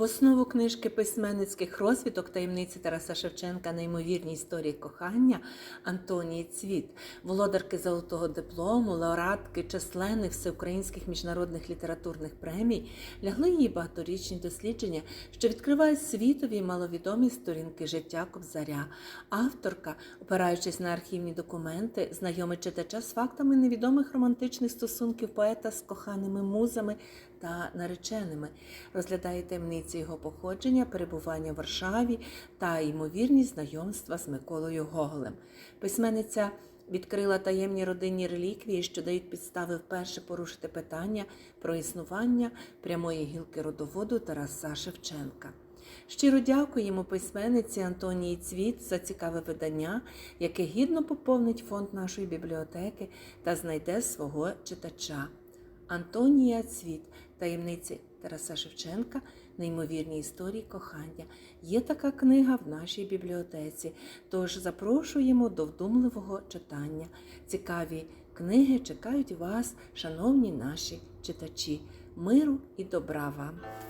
В основу книжки письменницьких розвідок таємниці Тараса Шевченка неймовірні історії кохання Антонії Цвіт, володарки золотого диплому, лауреатки численних всеукраїнських міжнародних літературних премій, лягли її багаторічні дослідження, що відкривають світові маловідомі сторінки життя Кобзаря. Авторка, опираючись на архівні документи, знайомить читача з фактами невідомих романтичних стосунків поета з коханими музами та нареченими, розглядає таємниці його походження, перебування в Варшаві та ймовірність знайомства з Миколою Гоголем. Письменниця відкрила таємні родинні реліквії, що дають підстави вперше порушити питання про існування прямої гілки родоводу Тараса Шевченка. Щиро дякуємо письменниці Антонії Цвіт за цікаве видання, яке гідно поповнить фонд нашої бібліотеки та знайде свого читача. Антонія Цвіт, таємниці Тараса Шевченка, неймовірні історії кохання. Є така книга в нашій бібліотеці, тож запрошуємо до вдумливого читання. Цікаві книги чекають вас, шановні наші читачі. Миру і добра вам!